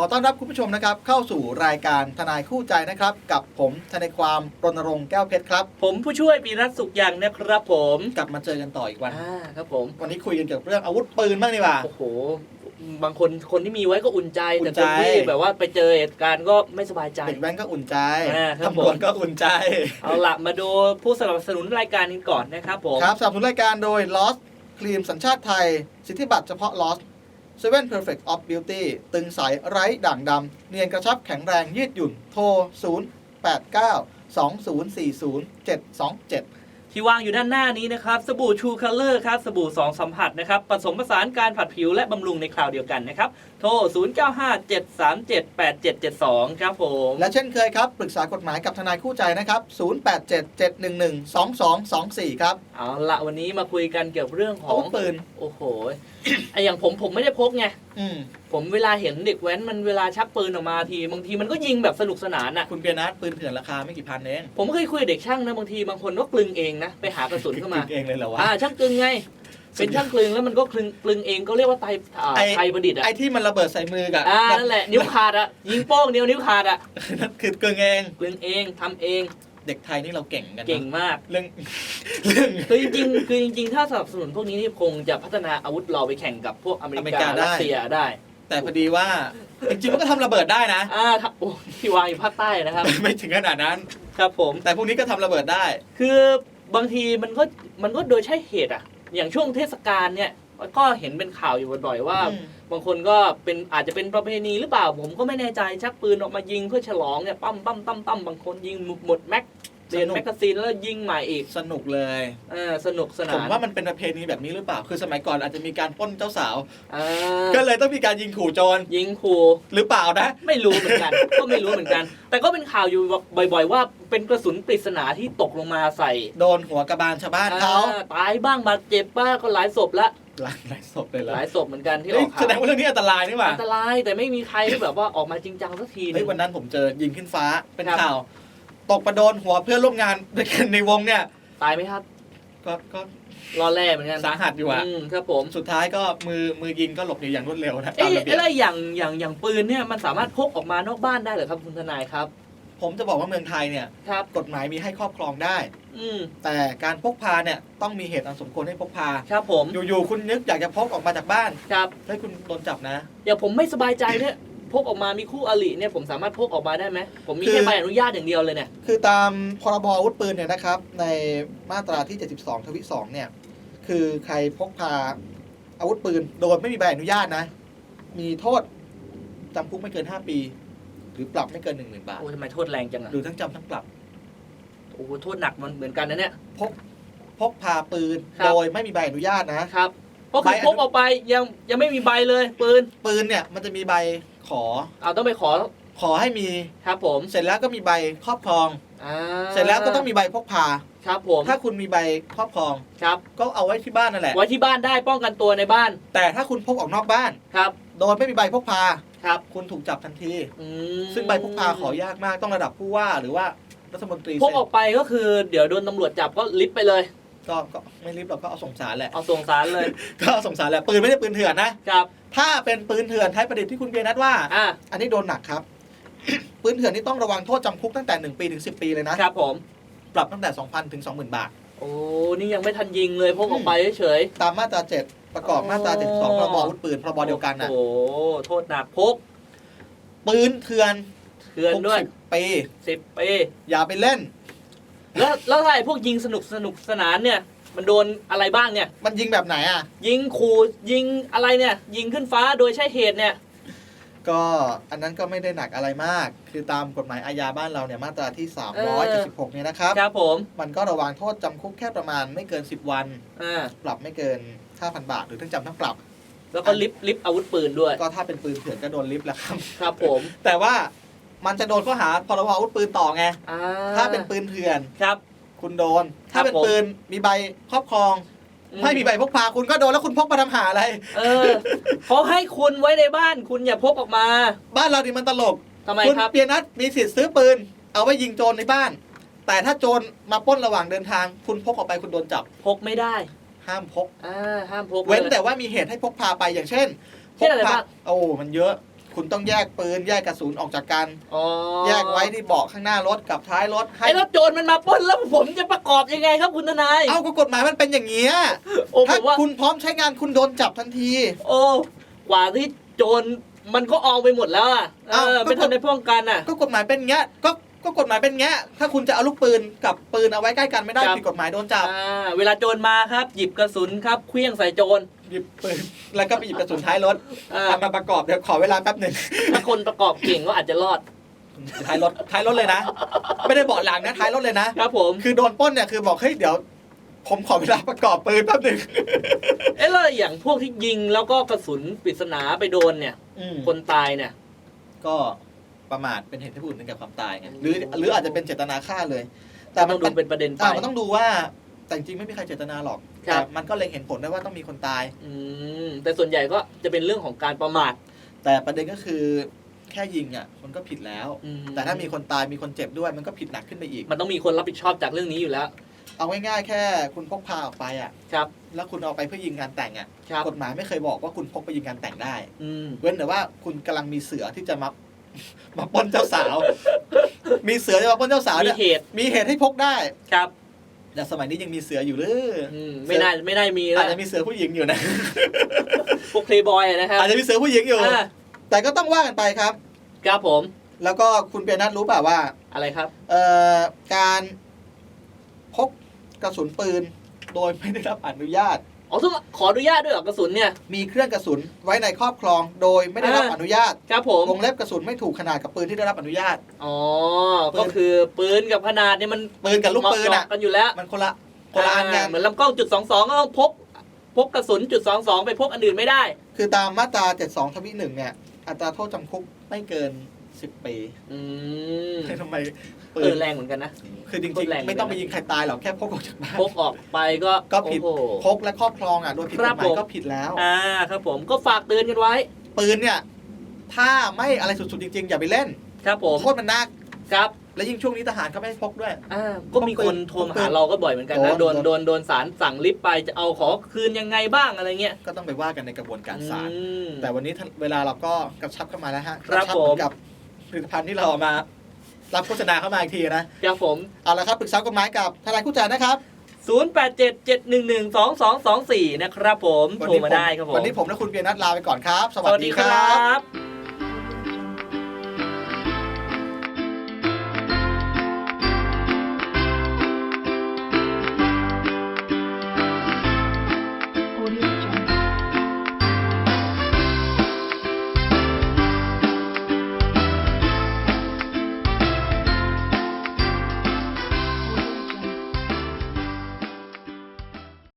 อต้อนรับคุณผู้ชมนะครับเข้าสู่รายการทนายคู่ใจนะครับ กับผมทนายความรณรงค์แก้วเพชรครับ ผมผู้ช่วยปีรัตน์สุขยังนะครับผมกลับมาเจอกันต่ออีกวัน อ่าครับผมวันนี้คุยกันเกี่ยวกับเรื่องอาวุธปืนบ้างดีกว่า โอ้โห บางคนคนที่มีไว้ก็อุ่นใจอุ่แต่นคใจนที่แบบว่าไปเจอเหตุการณ์ก็ไม่สบายใจ เด็กแว้นก็อุ่นใจอ่าครับตำรวจผมก็อุ่นใจ เอาละมาดูผู้สนับสนุนรายการนี้ก่อนนะครับผม ครับสนับสนุนรายการโดย Lost ครีมสัญชาติไทย สิทธิบัตรเฉพาะ Lost Seven Perfect of Beauty ตึงใสไร้ด่างดำ เนียนกระชับแข็งแรงยืดหยุ่น โทร 0 8 9 2 0 4 0 7 2 7 ที่วางอยู่ด้านหน้านี้นะครับสบู่ชูคัลเลอร์ครับสบู่2สัมผัสนะครับผสมผสานการผัดผิวและบำรุงในคราวเดียวกันนะครับ โทร 0957378772 ครับผม และเช่นเคยครับ ปรึกษากฎหมายกับทนายคู่ใจนะครับ 0877112224 ครับ เอาละวันนี้มาคุยกันเกี่ยวกับเรื่องขอาองวุธปืน โอ้โหไออย่างผมผมไม่ได้พกไงอืม ผมเวลาเห็นเด็กแว้นมันเวลาชักปืนออกมาทีบางทีมันก็ยิงแบบสนุกสนานอะ คุณเปียนัทปืนเถื่อนราคาไม่กี่พันเองผมเคยคุยกับเด็กช่างนะบางทีบางคนก็กลึงเองนะไปหากระสุนเข้ามาเองเลยเหรอวะอ่าช่างกลึงไงเป็นช่างกลึงแล้วมันก็กลึงกลึงเองก็เรียกว่าไทยอ่าไอ้ไทยประดิษฐ์อะไอ้ที่มันระเบิดใส่มือกับอ่านั่นแหละนิ้วขาดอะยิงโป้งเดียวนิ้วขาดอะนั่นคือเกิงเองกลึงเองทำเองเด็กไทยนี่เราเก่งกันนะเก่งมากเรื่องเรื่องคือจริงๆคือจริงๆ ถ้าสนับสนุนพวกนี้นี่คงจะพัฒนาอาวุธเราไปแข่งกับพวกอเมริอเมริกากาได้รัสเซียได้ แต่พอดีว่าจริงๆมันก็ทำระเบิดได้นะ อ่าถ้าโอ้ที่วางอยู่ภาคใต้นะครับ ไม่ถึงขนาดนั้น ครับผม แต่พวกนี้ก็ทำระเบิดได้ คือบางทีมันก็มันก็โดยใช่เหตุอะอย่างช่วงเทศกาลเนี่ยก็เห็นเป็นข่าวอยู่บ่อยๆว่า อืม บางคนก็เป็นอาจจะเป็นประเพณีหรือเปล่าผมก็ไม่แน่ใจชักปืนออกมายิงเพื่อฉลองเนี่ยปั้มปั้มตั้มตั้มบางคนยิงหมดแม็ก เรียนแมกกาซีนแล้วยิงใหม่อีกสนุกเลยเออสนุกสนาผมนว่ามันเป็นประเพณีแบบนี้หรือเปล่า คือสมัยก่อนอาจจะมีการปล้นเจ้าสาวอ่าก็เลยต้องมีการยิงขู่โจรยิงขู่หรือเปล่านะ ไม่รู้เหมือนกัน ก็ไม่รู้เหมือนกัน แต่ก็เป็นข่าวอยู่บ่อย ๆ ว่าเป็นกระสุนปริศนาที่ตกลงมาใส่ โดนหัวกระบาลชาวบ้านเขาอ่ตายบ้างบาดเจ็บบ้างก็หลายศพละหลายหลายศพเลยเหรอหลายศพเหมือนกันที่อเฮ้ยอกแสข่าวดงว่าเรื่องนี้อันตรายนี่หว่าอันตรายแต่ไม่มีใครที่แบบว่าออกมาจริงจังสักทีหนึเฮ้ยงวันนั้นผมเจอยิงขึ้นฟ้าเป็นครับข่าว ตกประโดนหัวเพื่อนร่วมงานด้วยกันในวงเนี่ย ตายไหมครับก็ก็รอดแร่เหมือนกันสาหัสอยู่อะอืมครับผมสุดท้ายก็มือมือยิงก็หลบหนีอย่างรวดเร็วนะตามเอ๊ะระเบียบอะไรอย่างอย่างอย่างปืนเนี่ยมันสามารถพกออกมานอกบ้านได้เหรอครับคุณทนายครับ ผมจะบอกว่าเมืองไทยเนี่ยครับ กฎหมายมีให้ครอบครองได้ อืมแต่การพกพาเนี่ยต้องมีเหตุอันสมควรให้พกพา ครับผมอยู่ๆคุณนึกอยากจะพกออกมาจากบ้านครับเฮ้ยคุณโดนจับนะ อย่างผมไม่สบายใจเนี่ย พกออกมามีคู่อริเนี่ยผมสามารถพกออกมาได้ไหมผมมีคือแค่ใบอนุญาตอย่างเดียวเลยเนี่ยคือตามพรบอาวุธปืนเนี่ยนะครับ ในมาตราที่ 72 ทวิ 2 เนี่ย คือใครพกพาอาวุธปืนโดยไม่มีใบอนุญาตนะ มีโทษจำคุกไม่เกิน 5 ปี หรือปรับไม่เกิน 1 0,000 บาทโอ้ทำไมโทษแรงจังอะหรือทั้งจำทั้งปรับโอ้โหโทษหนักมันเหมือนกันนะเนี่ย พกพกพาปืนครับ โดยไม่มีใบอนุญาตนะครับ เพราะใบคืออนุพกออกไปยังยังไม่มีใบเลยปืน ปืนเนี่ยมันจะมีใบ ขอ เอาต้องไปขอขอให้มี ครับผมเสร็จแล้วก็มีใบครอบครอง อ่าเสร็จแล้วก็ต้องมีใบพกพา ครับผมถ้าคุณมีใบครอบครอง ครับ ก็เอาไว้ที่บ้านนั่นแหละ ไว้ที่บ้านได้ป้องกันตัวในบ้านแต่ถ้าคุณพกออกนอกบ้าน ครับโดยไม่มีใบพกพา ครับคุณถูกจับทันที อืมซึ่งใบพกพาขอยากมากต้องระดับผู้ว่าหรือว่ารัฐมนตรีพกเซ็นออกไปก็คือ เดี๋ยวโดนตำรวจจับก็ลิฟต์ไปเลย ก็ก็ไม่รีบหรอกก็เอาส่งสารแหละ เอาส่งสารเลย ก็เอาส่งสารแหละปืนไม่ได้ปืนเถื่อนนะครับ ถ้าเป็นปืนเถื่อนไทยประดิษฐ์ที่คุณเบียร์นัดว่า อ่าอันนี้โดนหนักครับ ปืนเถื่อนนี่ต้องระวังโทษจำคุกตั้งแต่ 1 ปีถึง 10 ปีเลยนะ ครับผม ปรับตั้งแต่ 2,000 ถึง 20,000 บาท โอ้ นี่ยังไม่ทันยิงเลยพกออกไปเฉยตามมาตรา 7 ประกอบมาตรา72พรบอาวุธปืนพรๆบเดียวกันนะโอ้โทษหนักพกปืนเถื่อนเถื่อนด้วยพก10ปีสิบปีอย่าไปเล่น แล้วแล้วถ้าไอ้พวกยิงสนุกสนุกสนานเนี่ย มันโดนอะไรบ้างเนี่ย มันยิงแบบไหนอะ ยิงขู่ยิงอะไรเนี่ย ยิงขึ้นฟ้าโดยใช่เหตุเนี่ย ก็อันนั้นก็ไม่ได้หนักอะไรมาก คือตามกฎหมายอาญาบ้านเราเนี่ยมาตราที่ เออ 376เนี่ยนะครับ ครับผมมันก็ระวังโทษจำคุกแค่ประมาณไม่เกิน 10 วัน อ่าปรับไม่เกิน 5,000 บาท หรือทั้งจำทั้งปรับ แล้วก็ลิฟต์ลิฟต์อาวุธปืนด้วยก็ถ้าเป็นปืนเถื่อนก็โดนลิฟต์แล้วครับ ครับผมแต่ว่ามันจะโดนข้อหาพรบอาวุธปืนต่อไง อ่ถ้าเป็นปืนเถื่อน ครับ คุณโดนครัถ้าบเป็นผมปืนมีใบครอบครอง ไม่มีใบพกพาคุณก็โดนแล้วคุณพกมาทำหาอะไร เออเขาให้คุณไว้ในบ้านคุณอย่าพกออกมา บ้านเราดิมันตลกทำไมคุณครับเปียนัทมีสิทธิ์ซื้อปืน เอาไว้ยิงโจรในบ้าน แต่ถ้าโจรมาปล้นระหว่างเดินทาง คุณพกออกไปคุณโดนจับ พกไม่ได้ ห้ามพกอ่าห้ามพก เว้นลยแต่ว่ามีเหตุให้พกพาไปอย่างเช่นเช่นอะไรพกพบ้างโอ้มันเยอะ คุณต้องแยกปืนแยกกระสุนออกจากกัน อ๋อแยกไว้ที่เบาะข้างหน้ารถกับท้ายรถให้ไอ้รถโจรมันมาปล้นแล้วผมจะประกอบยังไงครับคุณทนายเอ้าก็กฎหมายมันเป็นอย่างเงี้ยโอ้ผถ้ามว่า คุณพร้อมใช้งานคุณโดนจับทันที โอ้กว่าที่โจรมันก็เอาไปหมดแล้วอะเอเอ้าอก็ ไม่ทันได้ป้องกันอะ ก็กฎหมายเป็นเงี้ยก็ก็กฎหมายเป็นเงี้ยถ้าคุณจะเอาลูกปืนกับปืนเอาไว้ใกล้กันไม่ได้ครับ ผิดกฎหมายโดนจับ อ่าเวลาโจรมาครับ หยิบกระสุนครับเคลี้ยงใส่โจร หยิบปืนแล้วก็ไปหยิบกระสุนท้ายรถอ่าเอามาประกอบเดี๋ยวขอเวลาแป๊บหนึ่งถ้าคนประกอบเก่งก็อาจจะรอดท้ายรถท้ายรถเลยนะ ไม่ได้เบาะหลังนะท้ายรถเลยนะ ครับผมคือโดนปล้นเนี่ยคือบอกเฮ้ยเดี๋ยว ผมขอเวลาประกอบปืนแป๊บหนึ่งเอ๊ะแล้วอย่างพวกที่ยิงแล้วก็กระสุนปริศนาไปโดนเนี่ยคนตายเนี่ย ก็ประมาทเป็นเหตุให้ผู้อื่นถึงแก่ความตายไงหรือ หรืออาจจะเป็นเจตนาฆ่าเลย แต่ต้มัอนงดูเป็นประเด็นไป อ่ามันต้องดูว่า แต่จริงๆไม่มีใครเจตนาหรอกครับแต่มันก็เล็งเห็นผลได้ว่าต้องมีคนตาย อืมแต่ส่วนใหญ่ก็จะเป็นเรื่องของการประมาทแต่ประเด็นก็คือแค่ยิงอะมันก็ผิดแล้ว อืมแต่ถ้ามีคนตายมีคนเจ็บด้วยมันก็ผิดหนักขึ้นไปอีก มันต้องมีคนรับผิดชอบจากเรื่องนี้อยู่แล้ว เอาง่ายๆแค่คุณพกพาออกไปอะครับ แล้วคุณเอาไปเพื่อยิงงานแต่งอะครับ กฎหมายไม่เคยบอกว่าคุณพกไปยิงงานแต่งได้ อืม เว้นแต่ว่าคุณกำลังมีเสือที่จะมา มาปล้นเจ้าสาว มีเสือจะมาปล้นเจ้าสาวมีเนี่ยเหตุมีเหตุให้พกได้ ครับ แต่สมัยนี้ยังมีเสืออยู่หรืออืมไม่น่าไม่ได้มีอาแล้จวจะมีเสือผู้หญิงอยู่นะ พวกเพลย์บอยนะครับอาจจะมีเสือผู้หญิงอยู่ อ่าแต่ก็ต้องว่ากันไปครับ ครับผมแล้วก็คุณเปียนัทรู้เปล่าว่าอะไรครับ เอ่อการพกกระสุนปืน โดยไม่ได้รับอนุญาต อ๋อต้องขออนุญาตด้วยเหรอกระสุนเนี่ย มีเครื่องกระสุนไว้ในครอบครอง โดยไม่ได้รับอ่า อนุญาตครับผม วงเล็บกระสุนไม่ถูกขนาดกับปืนที่ได้รับอนุญาต อ๋อ ปืน ก็คือปืนกับขนาดเนี่ยมันปืนกับลูกปืนเหมาะอะเจาะกันอยู่แล้วมันคนละคนละอันกันาเหมือนลำกล้องจุดสองสองก็ต้องพกพกกระสุนจุดสองสองไปพกอันอื่นไม่ได้ คือตามมาตรา 72ทวิหนึ่งเนี่ย อัตราโทษจำคุกไม่เกิน 10 ปีอืม ทำไม ปืเออนแรงเหมือนกันนะ คือจริงโทษแรงๆ ไม่ต้องไปยิงใครตายหรอกแค่พกออกจากบ้านพกออกไปก็ก็ผิดโอ้โห พกและครอบครองอะโดยผิดคกรับฎหมาผยม ก็ผิดแล้ว อ่าครับผมก็ฝากเตือนกันไว้ ปืนเนี่ย ถ้าไม่อะไรสุดๆจริงๆ อย่าไปเล่นครับผมโทษมันหนักครับ และยิ่งช่วงนี้ทหารเขาไม่ให้พกด้วย อ่าก็มีคนโทรมาหาเราก็บ่อยเหมือนกันนะ โดโดน นโดนโดนสารสั่งลิฟต์ไปจะเอาขอคืนยังไงบ้างอะไรเงี้ยก็ต้องไปว่ากันในกระบวนการศาลอืม แต่วันนี้ท่านเวลาเราก็กระชับเข้ามาแล้วฮะครับกระชัผมเหอนกับผลิตภัณฑ์ที่เราเอามา รับโฆษณาเข้ามาอีกทีนะครับผม เอาละครับปรึกษากฎหมายกับทนายคู่ใจนะครับ 0877112224 นะครับผม โทรมาได้ครับผม วันนี้ผมและคุณเปียนัทลาไปก่อนครับ สสวัสวัสดีดีคครัรับ บ